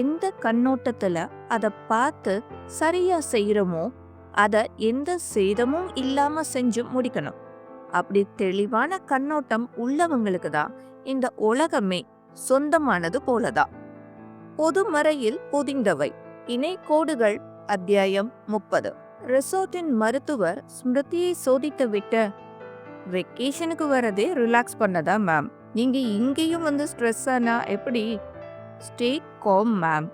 எந்த கண்ணோட்டத்துல அதை பார்த்து சரியா செய்யறோமோ அதை எந்த சேதமும் இல்லாம செஞ்சு முடிக்கணும். அப்படி தெளிவான கண்ணோட்டம் உள்ளவங்களுக்கு தான் இந்த உலகமே சொந்தமானது போலதான். பொதுமறையில் பொதிந்தவை. இணை கோடுகள் அத்தியாயம் முப்பது. ரிசோர்ட்டின் மருத்துவர் ஸ்மிருதியை சோதித்து விட்டு வெக்கேஷனுக்கு வரதே ரிலாக்ஸ் பண்ணதா மேம்? நீங்க இங்கேயும் வந்து ஸ்ட்ரெஸ் ஆனா எப்படி? Stay calm ma'am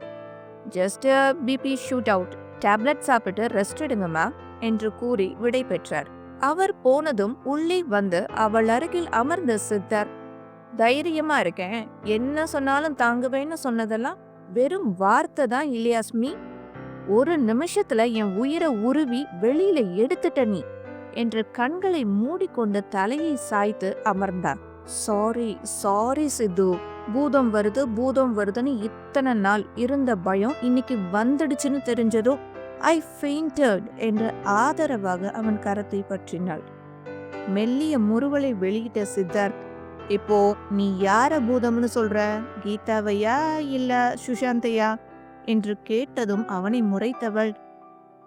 just BP shoot out tablet சாப்பிட்டு ரெஸ்ட் எடுங்க மேம் என்று கூறி விடை பெற்றார். அவர் போனதும் உள்ளே வந்து அவள் அருகில் அமர்ந்த சித்தர் தைரியமா இருக்கேன். என்ன சொன்னாலும் தாங்குவேன்னு சொன்னதெல்லாம் வெறும் வார்த்தை தான் இல்லையாஸ்மி ஒரு நிமிஷத்துல என் உயிரை உருவி வெளியில எடுத்துட்ட நீ என்று கண்களை மூடிக்கொண்டு தலையை சாய்த்து அமர்ந்தார். Sorry sorry Siddhu. பூதம் வருது பூதம் வருதுன்னு இத்தனை நாள் இருந்த பயம் இன்னைக்கு வந்துடுச்சுன்னு தெரிஞ்சதும் ஐ ஃபெயிண்டட் என்று ஆதரவாக அவன் கரத்தை பற்றினாள். மெல்லிய முறுவலை வெளியிட்ட சித்தார்த் இப்போ நீ யார பூதம்னு சொல்ற? கீதாவையா இல்ல சுஷாந்தையா? என்று கேட்டதும் அவனை முறைத்தவள்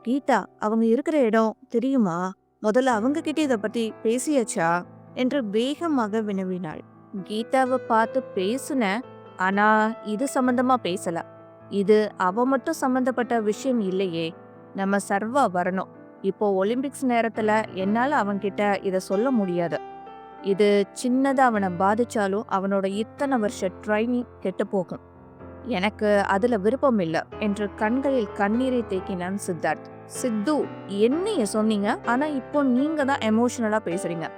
கீதா அவங்க இருக்கிற இடம் தெரியுமா? முதல்ல அவங்க கிட்ட இதை பத்தி பேசியாச்சா? என்று வேகமாக வினவினாள். கீதாவை பார்த்து பேசுனேன். ஆனா இது சம்பந்தமா பேசல. இது அவ மட்டும் சம்பந்தப்பட்ட விஷயம் இல்லையே. நம்ம சர்வா வரணும். இப்போ ஒலிம்பிக்ஸ் நேரத்துல என்னால அவன்கிட்ட இத சொல்ல முடியாது. இது சின்னதா அவனை பாதிச்சாலும் அவனோட இத்தனை வருஷ ட்ரைனிங் கெட்டு போகும். எனக்கு அதுல விருப்பம் இல்லை என்று கண்களில் கண்ணீரை தேக்கினான் சித்தார்த். சித்து என்னைய சொன்னீங்க? ஆனா இப்போ நீங்க தான் எமோஷனலா பேசுறீங்க.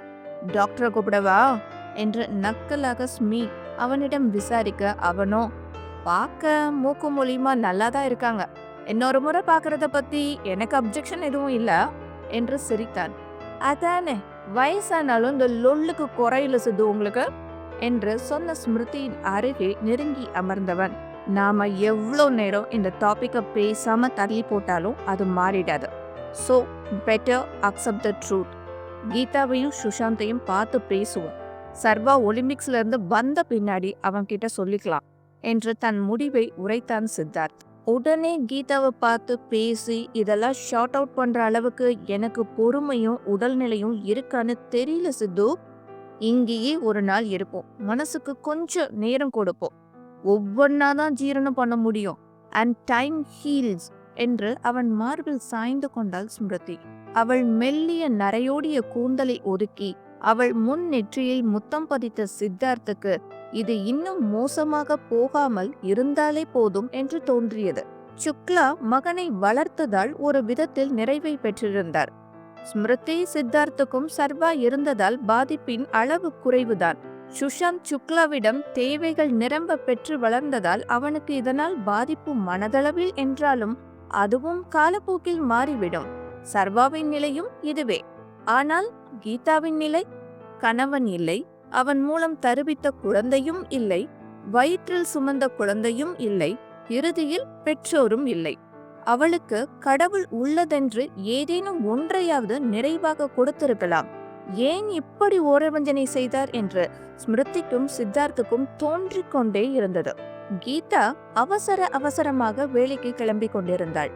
டாக்டரை கூப்பிடவா? என்று நக்கலாக ஸ்மி அவனிடம் விசாரிக்க அவனோ பார்க்க மூக்கு மூலியமா நல்லா தான் இருக்காங்க. இன்னொரு முறை பார்க்கறத பத்தி எனக்கு அப்ஜெக்ஷன் எதுவும் இல்லை என்று சிரித்தான். அதானே வயசானாலும் இந்த லொல்லுக்கு குறையில சித்து உங்களுக்கு? என்று சொன்ன ஸ்மிருதியின் அருகே நெருங்கி அமர்ந்தவன். நாம எவ்வளோ நேரம் இந்த டாப்பிக்கை பேசாம தள்ளி போட்டாலும் அது மாறிடாது. So better accept the truth கீதாவையும் சுஷாந்தையும் பார்த்து பேசுவோம். சர்வா ஒலிம்பிக்ஸ்லேருந்து வந்த பின்னாடி அவன் கிட்ட சொல்லிக்கலாம் என்று தன் முடிவை உரைத்தான் சித்தார்த். உடனே கீதாவை பார்த்து பேசி இதெல்லாம் ஷார்ட் அவுட் பண்ற அளவுக்கு எனக்கு பொறுமையும் உடல்நிலையும் இருக்கான்னு தெரியல சித்து. இங்கேயே ஒரு நாள் இருப்போம். மனசுக்கு கொஞ்சம் நேரம் கொடுப்போம். ஒவ்வொன்னா தான் ஜீரணம் பண்ண முடியும். அண்ட் டைம் ஹீல்ஸ் என்று அவன் மார்பில் சாய்ந்து கொண்டாள் ஸ்மிருதி. அவள் மெல்லிய நரையோடிய கூந்தலை ஒதுக்கி அவள் முன் நெற்றியில் முத்தம் பதித்த சித்தார்த்துக்கு இது இன்னும் மோசமாக போகாமல் இருந்தாலே போதும் என்று தோன்றியது. சுக்லா மகனை வளர்த்ததால் ஒரு விதத்தில் நிறைவை பெற்றிருந்தார். ஸ்மிருதி சித்தார்த்துக்கும் சர்வா இருந்ததால் பாதிப்பின் அளவு குறைவுதான். சுஷாந்த் சுக்லாவிடம் தேவைகள் நிரம்ப பெற்று வளர்ந்ததால் அவனுக்கு இதனால் பாதிப்பு மனதளவில் என்றாலும் அதுவும் காலப்போக்கில் மாறிவிடும். சர்வாவின் நிலையும் இதுவே. ஆனால் கீதாவின் நிலை கணவன் இல்லை அவன் மூலம் தருவித்த குழந்தையும் இல்லை வயிற்றில் சுமந்த குழந்தையும் இல்லை இறுதியில் பெற்றோரும் இல்லை. அவளுக்கு கடவுள் உள்ளதென்று ஏதேனும் ஒன்றையாவது நிறைவாக கொடுத்திருக்கலாம். ஏன் இப்படி ஓரவஞ்சனை செய்தார் என்று ஸ்மிருதிக்கும் சித்தார்த்துக்கும் தோன்றிக் கொண்டே இருந்தது. கீதா அவசர அவசரமாக வேலைக்கு கிளம்பி கொண்டிருந்தாள்.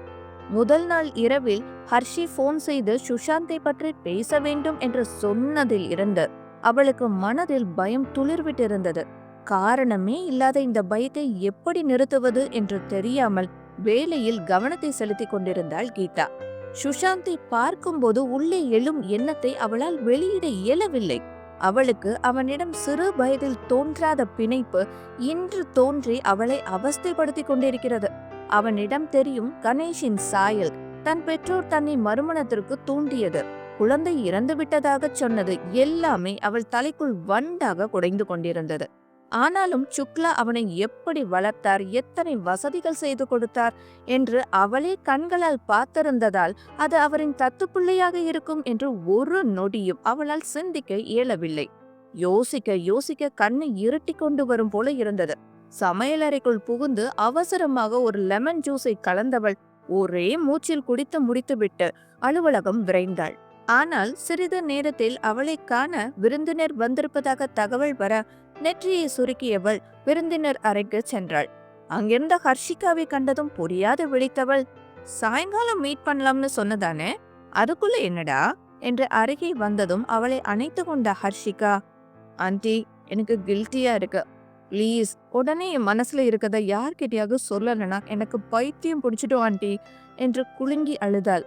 முதல் நாள் இரவில் ஹர்ஷி போன் செய்து சுஷாந்தை பற்றி பேச வேண்டும் என்று சொன்னதில் இருந்து அவளுக்கு மனதில் பயம் துளிர்விட்டிருந்தது. காரணமே இல்லாத இந்த பயத்தை எப்படி நிறுத்துவது என்று தெரியாமல் வேலையில் கவனத்தை செலுத்திக் கொண்டிருந்தாள் கீதா. சுஷாந்தை பார்க்கும்போது உள்ளே எழும் எண்ணத்தை அவளால் வெளியிட இயலவில்லை. அவளுக்கு அவனிடம் சிறு வயதில் தோன்றாத பிணைப்பு இன்று தோன்றி அவளை அவஸ்தைப்படுத்திக் கொண்டிருக்கிறது. அவனிடம் தெரியும் கணேஷின் சாயல் தன் பெற்றோர் தன்னை மறுமணத்திற்கு தூண்டியது. குழந்தை இறந்து விட்டதாக சொன்னது எல்லாமே அவள் தலைக்குள் வண்டாக குடைந்து கொண்டிருந்தது. ஆனாலும் சுக்லா அவனை எப்படி வளர்த்தார் எத்தனை வசதிகள் செய்து கொடுத்தார் என்று அவளே கண்களால் பார்த்திருந்ததால் அது அவரின் தத்துப்பிள்ளையாக இருக்கும் என்று ஒரு நொடியும் அவளால் சிந்திக்க இயலவில்லை. யோசிக்க யோசிக்க கண்ணை இருட்டி கொண்டு வரும் போல இருந்தது. சமையலறைக்குள் புகுந்து அவசரமாக ஒரு லெமன் ஜூஸை கலந்தவள். ஒரே மூச்சில் குடித்து முடித்துவிட்டு அலுவலகம் விரைந்தாள். ஆனால் சிறிது நேரத்தில் அவளை காண விருந்தினர் வந்திருப்பதாக தகவல் வர நெற்றியை சுருக்கியவள் விருந்தினர் அறைக்கு சென்றாள். அங்கிருந்த ஹர்ஷிகாவை கண்டதும் புரியாது விழித்தவள். சாயங்காலம் மீட் பண்ணலாம்னு சொன்னதானே? அதுக்குள்ள என்னடா? என்று அருகே வந்ததும் அவளை அணைத்து கொண்ட ஹர்ஷிகா. ஆண்டி எனக்கு கில்ட்டியா இருக்கு. ப்ளீஸ். உடனே என் மனசுல இருக்கத யார்கிட்டயாவது சொல்லலைன்னா எனக்கு பைத்தியம் பிடிச்சிட்டோம் ஆண்டி என்று குலுங்கி அழுதாள்.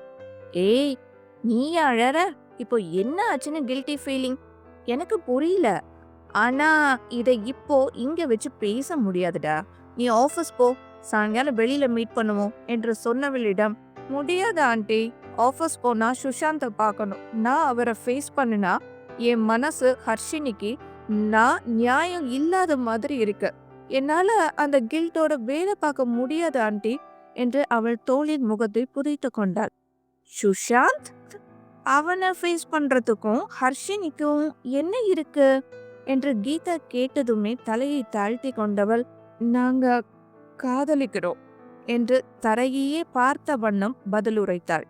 ஏய் நீ அழற? இப்போ என்ன ஆச்சுன்னு கில்ட்டி ஃபீலிங் எனக்கு புரியல. ஆனா இதை இப்போ இங்க வச்சு பேச முடியாதுடா. நீ ஆஃபீஸ் போ. சாயங்காலம் வெளியில மீட் பண்ணுவோம் என்று சொன்னவளிடம் முடியாது ஆண்டி. ஆஃபீஸ் போனா சுஷாந்தை பார்க்கணும். நான் அவரை ஃபேஸ் பண்ணினா என் மனசு ஹர்ஷினிக்கு நான் நியாயம் இல்லாத மாதிரி இருக்கு. என்னால அந்த கில்ட்டோட வேலை பார்க்க முடியாது ஆண்டி என்று அவள் தோளின் முகத்தை புதைத்து கொண்டாள். சுஷாந்த் அவனை ஃபேஸ் பண்றதுக்கும் ஹர்ஷினிக்கும் என்ன இருக்கு? என்று கீதா கேட்டதுமே தலையை தாழ்த்தி கொண்டவள் நாங்க காதலிக்கிறோம் என்று தரையே பார்த்த வண்ணம் பதிலுரைத்தாள்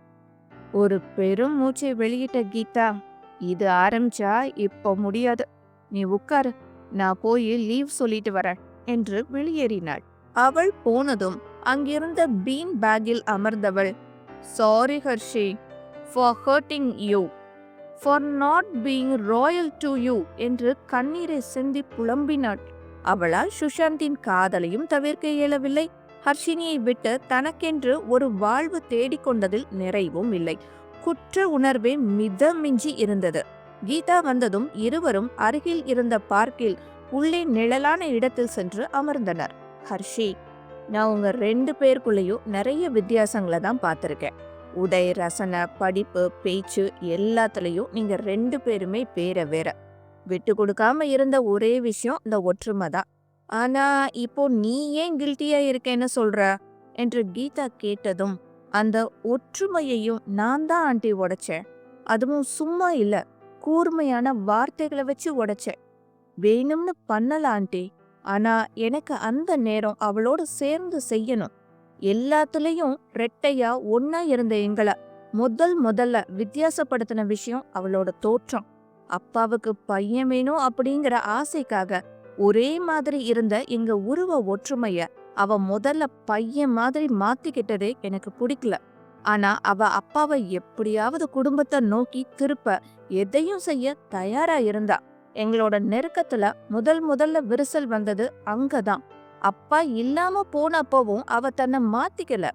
ஒரு பெரும் மூச்சை வெளியிட்ட கீதா இது ஆரம்பிச்சா இப்போ முடியாது. நீ உட்காரு நான் போய் லீவ் சொல்லிட்டு வரேன் என்று வெளியேறினாள். அவள் போனதும் அங்கிருந்த பீன் பேக்கில் அமர்ந்தவள் sorry Harshi for hurting you for not being royal to you என்று கண்ணீரை சிந்தி புலம்பினாள். அவளால் சுஷாந்தின் காதலையும் தவிர்க்க இயலவில்லை. ஹர்ஷினியை விட்டு தனக்கென்று ஒரு வாழ்வு தேடிக்கொண்டதில் நிறைவும் இல்லை. குற்ற உணர்வே மிதமிஞ்சி இருந்தது. கீதா வந்ததும் இருவரும் அருகில் இருந்த பார்க்கில் உள்ளே நிழலான இடத்தில் சென்று அமர்ந்தனர். ஹர்ஷி நான் உங்க ரெண்டு பேருக்குள்ளேயும் நிறைய வித்தியாசங்களை தான் பார்த்துருக்கேன். உடை ரசனை படிப்பு பேச்சு எல்லாத்துலேயும் நீங்கள் ரெண்டு பேருமே பேர வேற. விட்டு கொடுக்காம இருந்த ஒரே விஷயம் இந்த ஒற்றுமை தான். ஆனா இப்போ நீ ஏன் கில்ட்டியா இருக்கேன்னு சொல்ற? என்று கீதா கேட்டதும் அந்த ஒற்றுமையையும் நான் தான் ஆண்டி உடைச்சேன். அதுவும் சும்மா இல்லை. கூர்மையான வார்த்தைகளை வச்சு உடைச்சேன். வேணும்னு பண்ணல ஆண்டி ஆனா எனக்கு அந்த நேரம் அவளோட சேர்ந்து செய்யணும். எல்லாத்துலேயும் ரெட்டையா ஒன்னா இருந்த எங்களை முதல் முதல்ல வித்தியாசப்படுத்தின விஷயம் அவளோட தோற்றம். அப்பாவுக்கு பையன் வேணும் அப்படிங்கிற ஆசைக்காக ஒரே மாதிரி இருந்த எங்க உருவ ஒற்றுமைய அவ முதல்ல பையன் மாதிரி மாத்திக்கிட்டதே எனக்கு பிடிக்கல. ஆனா அவ அப்பாவை எப்படியாவது குடும்பத்தை நோக்கி திருப்ப எதையும் செய்ய தயாரா இருந்தா. எங்களோட நெருக்கத்துல முதல் முதல்ல விரிசல் வந்தது அங்கதான். அப்பா இல்லாம போனப்பவும் அவ தன்னை மாத்திக்கல.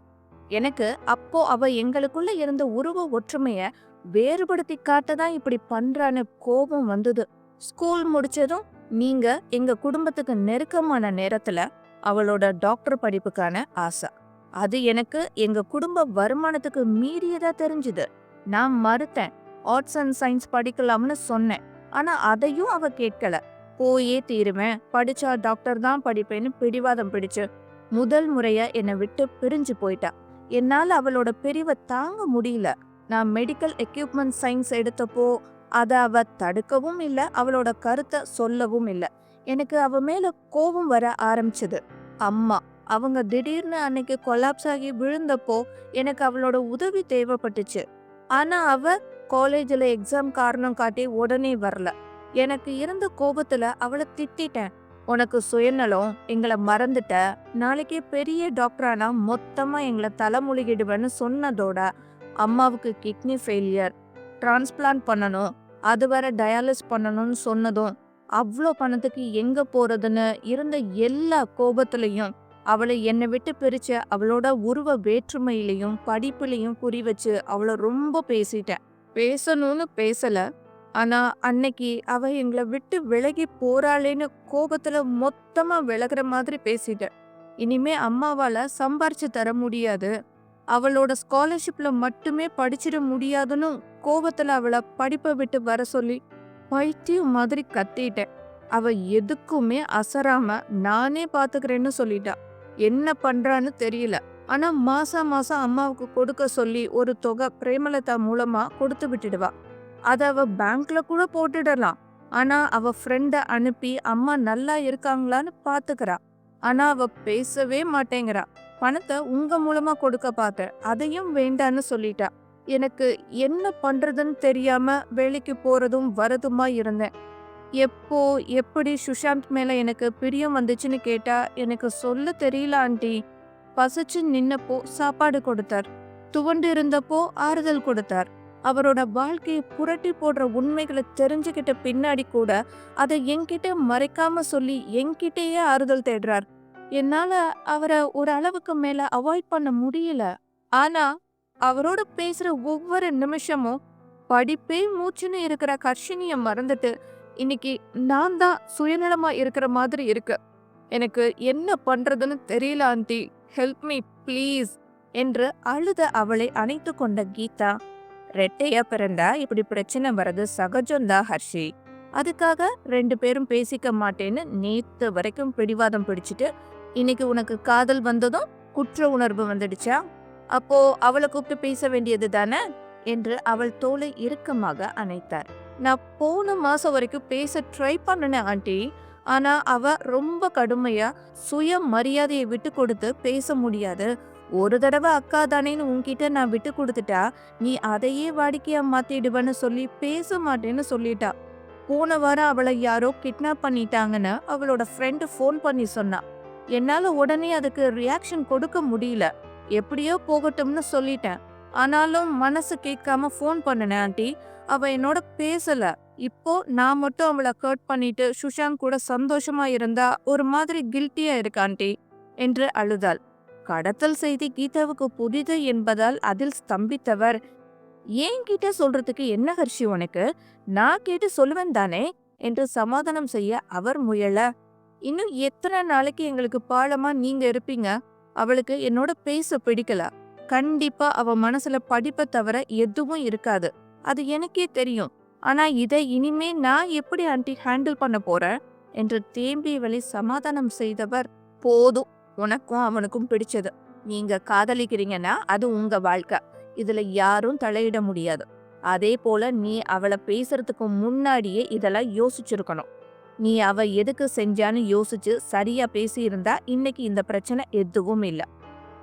எனக்கு அப்போ அவ எங்களுக்குள்ள இருந்த உருவ ஒற்றுமைய வேறுபடுத்தி காட்டதான் இப்படி பண்றான்னு கோபம் வந்தது. ஸ்கூல் முடிச்சதும் நீங்க எங்க குடும்பத்துக்கு நெருக்கமான நேரத்துல அவளோட டாக்டர் படிப்புக்கான ஆசை. அது எனக்கு எங்க குடும்ப வருமானத்துக்கு மீறியதா தெரிஞ்சுது. நான் மறுத்தேன். ஆர்ட்ஸ் அண்ட் சயின்ஸ் படிக்கலாம்னு சொன்னேன். ஆனா அதையும் அவ கேட்கல. போயே தீருவேன். படிச்சா டாக்டர் தான் படிப்பேன்னு பிடிவாதம் பிடிச்சு முதல் முறையா என்னை விட்டு பிரிஞ்சு போயிட்டா. என்னால் அவளோட பிரிவை தாங்க முடியல. நான் மெடிக்கல் எக்யூப்மெண்ட் சயின்ஸ் எடுத்தப்போ அதை அவ தடுக்கவும் இல்லை அவளோட கருத்தை சொல்லவும் இல்லை. எனக்கு அவ மேல கோபம் வர ஆரம்பிச்சது. அம்மா. அவங்க திடீர்னு அன்னைக்கு கொலாப்ஸ் ஆகி விழுந்தப்போ எனக்கு அவளோட உதவி தேவைப்பட்டுச்சு. ஆனா அவ காலேஜில் எக்ஸாம் காரணம் காட்டி உடனே வரல. எனக்கு இருந்த கோபத்துல அவளை திட்டிட்டேன். உனக்கு சுயநலம் எங்களை மறந்துட்ட. நாளைக்கே பெரிய டாக்டரானா மொத்தமா எங்களை தலைமுழுகிடுவேன்னு சொன்னதோட அம்மாவுக்கு கிட்னி ஃபெயிலியர் டிரான்ஸ்பிளான்ட் பண்ணணும் அது வர டயாலிஸ் பண்ணணும்னு சொன்னதும் அவ்வளோ பணத்துக்கு எங்க போறதுன்னு இருந்த எல்லா கோபத்துலையும் அவளை என்னை விட்டு பிரிச்ச அவளோட உருவ வேற்றுமையிலையும் படிப்புலையும் குறி வச்சு அவளை ரொம்ப பேசிட்டேன் பேசணும்னு பேசல. ஆனா அன்னைக்கு அவ எங்களை விட்டு விலகி போறாளேன்னு கோபத்துல மொத்தமா விலகிற மாதிரி பேசிட்டேன் இனிமே அம்மாவால சம்பாரிச்சு தர முடியாது. அவளோட ஸ்காலர்ஷிப்ல மட்டுமே படிச்சிட முடியாதுன்னு கோபத்துல அவளை படிப்பை விட்டு வர சொல்லி பைத்தியம் மாதிரி கத்திட்டேன் அவ எதுக்குமே அசராம நானே பாத்துக்கிறேன்னு சொல்லிட்டா. என்ன பண்றான்னு தெரியல. ஆனா மாசம் மாசம் அம்மாவுக்கு கொடுக்க சொல்லி ஒரு தொகை பிரேமலதா மூலமா கொடுத்து விட்டுடுவா. அதை அவ பேங்க்ல கூட போட்டுடலாம். ஆனா அவ ஃப்ரெண்டை அனுப்பி அம்மா நல்லா இருக்காங்களான்னு பாத்துக்கிறா. ஆனா அவ பேசவே மாட்டேங்கிறா. பணத்தை உங்க மூலமா கொடுக்க பார்த்தேன் அதையும் வேண்டான்னு சொல்லிட்டா. எனக்கு என்ன பண்றதுன்னு தெரியாம வேலைக்கு போறதும் வரதுமா இருந்தேன். எப்போ எப்படி சுஷாந்த் மேலே எனக்கு பிரியம் வந்துச்சுன்னு கேட்டா எனக்கு சொல்ல தெரியல ஆண்டி. பசிச்சு நின்னப்போ சாப்பாடு கொடுத்தார். துவண்டு இருந்தப்போ ஆறுதல் கொடுத்தார். அவரோட வாழ்க்கையை புரட்டி போடுற உண்மைகளை தெரிஞ்சுக்கிட்ட பின்னாடி கூட அதை என்கிட்ட மறைக்காம சொல்லி என்கிட்டயே ஆறுதல் தேடுறார். என்னால அவரை ஒரு அளவுக்கு மேல அவாய்ட் பண்ண முடியல. ஆனா அவரோட பேசுற ஒவ்வொரு நிமிஷமும் படிப்பே மூச்சுன்னு இருக்கிற கர்ஷினிய மறந்துட்டு இன்னைக்கு நான் தான் சுயநலமா இருக்கிற மாதிரி இருக்கு. எனக்கு என்ன பண்றதுன்னு தெரியல ஆண்டி. ஹெல்ப் மீ ப்ளீஸ் என்று அழுத அவளை அணைத்து கொண்ட கீதா. ரெட்டையா பிறந்தா இப்படி பிரச்சனை வர்றது சகஜம்தான் ஹர்ஷி. அதுக்காக ரெண்டு பேரும் பேசிக்க மாட்டேன்னு நேத்து வரைக்கும் பிடிவாதம் பிடிச்சிட்டு இன்னைக்கு உனக்கு காதல் வந்ததும் குற்ற உணர்வு வந்துடுச்சா? அப்போ அவளை கூப்பிட்டு பேச வேண்டியது தானே? என்று அவள் தோலை இறுக்கமாக அணைத்தார். நான் போன மாதம் வரைக்கும் பேச ட்ரை பண்ணினேன் ஆண்டி. ஆனால் அவ ரொம்ப கடுமையாக சுய மரியாதையை விட்டு கொடுத்து பேச முடியாது. ஒரு தடவை அக்கா தானேன்னு உன்கிட்ட நான் விட்டு கொடுத்துட்டா நீ அதையே வாடிக்கையா மாத்திடுவேன்னு சொல்லி பேச மாட்டேன்னு சொல்லிட்டா. போன வாரம் அவளை யாரோ கிட்னாப் பண்ணிட்டாங்கன்னு அவளோட ஃப்ரெண்டு ஃபோன் பண்ணி சொன்னா. என்னால் உடனே அதுக்கு ரியாக்ஷன் கொடுக்க முடியல. எப்படியோ போகட்டும்னு சொல்லிட்டேன். ஆனாலும் மனசு கேட்காம ஃபோன் பண்ணினேன் ஆண்டி. அவள் என்னோட பேசல. இப்போ நான் மட்டும் அவளை கர்ட் பண்ணிட்டு சுஷாங் கூட சந்தோஷமா இருந்தா ஒரு மாதிரி கில்ட்டியா இருக்கு ஆண்டி? என்று அழுதாள். கடத்தல் செய்தி கீதாவுக்கு புதிது என்பதால் அதில் ஸ்தம்பித்தவர். ஏன் கிட்ட சொல்றதுக்கு என்ன ஹர்ஷி உனக்கு? நான் கேட்டு சொல்லுவேன் தானே? என்று சமாதானம் செய்ய அவர் முயல. இன்னும் எத்தனை நாளைக்கு எங்களுக்கு பாலமா நீங்க இருப்பீங்க? அவளுக்கு என்னோட பேச பிடிக்கல. கண்டிப்பா அவ மனசுல படிப்பை தவிர எதுவும் இருக்காது. அது எனக்கே தெரியும். ஆனா இதை இனிமே நான் எப்படி ஆண்டி ஹேண்டில் பண்ண போறேன்? என்று தேம்பி வழி சமாதானம் செய்தவர் போதும். உனக்கும் அவனுக்கும் பிடிச்சது. நீங்க காதலிக்கிறீங்கன்னா அது உங்க வாழ்க்கை. இதுல யாரும் தலையிட முடியாது. அதே போல நீ அவளை பேசுறதுக்கு முன்னாடியே இதெல்லாம் யோசிச்சிருக்கணும். நீ அவ எதுக்கு செஞ்சான்னு யோசிச்சு சரியா பேசியிருந்தா இன்னைக்கு இந்த பிரச்சனை எதுவும் இல்லை.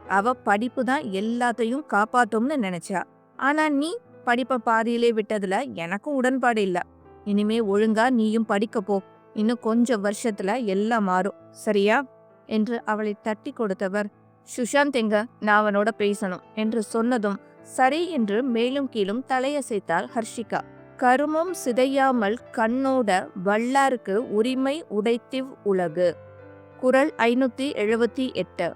அவ படிப்பு தான் எல்லாத்தையும் காப்பாத்தும்னு நினைச்சா. ஆனா நீ படிப்பை பாதியிலே விட்டதுல எனக்கும் உடன்பாடு இல்ல. இனிமே ஒழுங்கா நீயும் படிக்க போ. இன்னும் கொஞ்சம் வருஷத்துல எல்லாம் மாறும். சரியா? என்று அவளை தட்டி கொடுத்தவர் சுஷாந்த் எங்க? நான் அவனோட பேசணும் என்று சொன்னதும் சரி என்று மேலும் கீழும் தலையசைத்தாள் ஹர்ஷிகா. கருமம் சிதையாமல் கண்ணோட வல்லாருக்கு உரிமை உடைத்திவ் உலகு. குரல் ஐநூத்தி எழுபத்தி எட்டு.